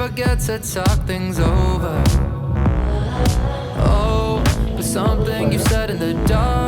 Forget to talk things over. Oh, but something you said in the dark.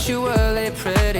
sexually pretty